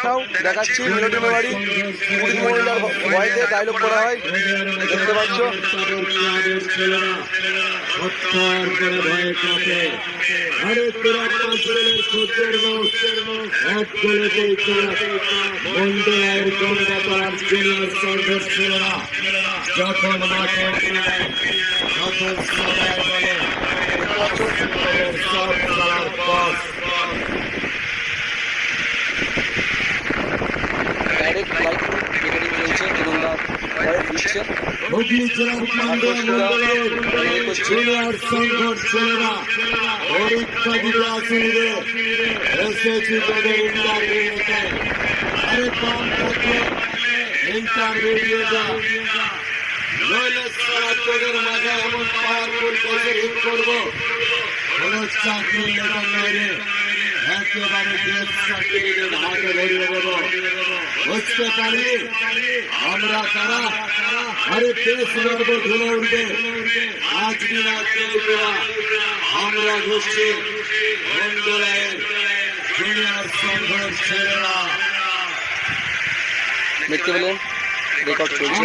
ডায়লগটাও দেখাচ্ছি মিলটি মেমারি পুরীর মহিলার ভয়েতে ডায়লগ করা হয় দেখতে পাচ্ছ। ভয়ে ভয়ে হুগলি জেলার পান্ডা মন্ডলের জুনিয়র সংঘর্ষ ছেলেরা পরীক্ষা দিতে আসিবে এসেছি তোদের ইন্টারভিউতে আরে কম থাকলে ইন্টারভিউটা নইলে সারা তোদের মাঝে এমন পাওয়ারফুল পয়সা হিট করব। কোন চাকরি একেবারে দেশ হাতে বুঝতে পারি। আমরা কারা আরে দেশ গর্ব ধুলে উঠবে আজ দিন আমরা ঘুরছি মন্ডলের জুনিয়র সংঘের ছেলেরা। দেখতে পেলেন রেকর্ড চলছে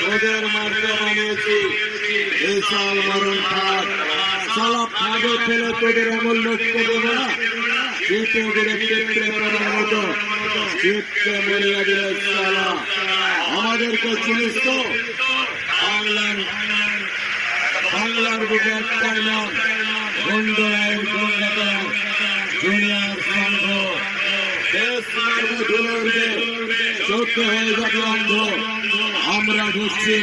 তোদের মারতে বানিয়েছি। বিশাল মরণ ফাঁদ সালা ফাঁদে ফেলে তোদের এমন লক্ষ্য দেবো না। দিলে সালা আমাদেরকে চিনিস তো? বাংলার বুকে জুনিয়র আমরা ঘুরছি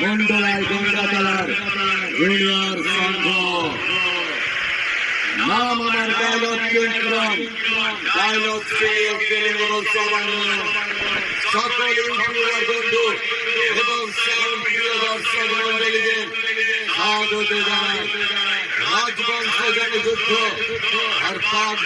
মন্ডলায় গঙ্গাতলার জুনিয়র নাম আমার ডায়লগ বিক্রম ডায়লগ সকল ইউটিউবার বন্ধু এবং সকল প্রিয় দর্শক মন্ডলীদের স্বাগত জানাই যুদ্ধ আর পাক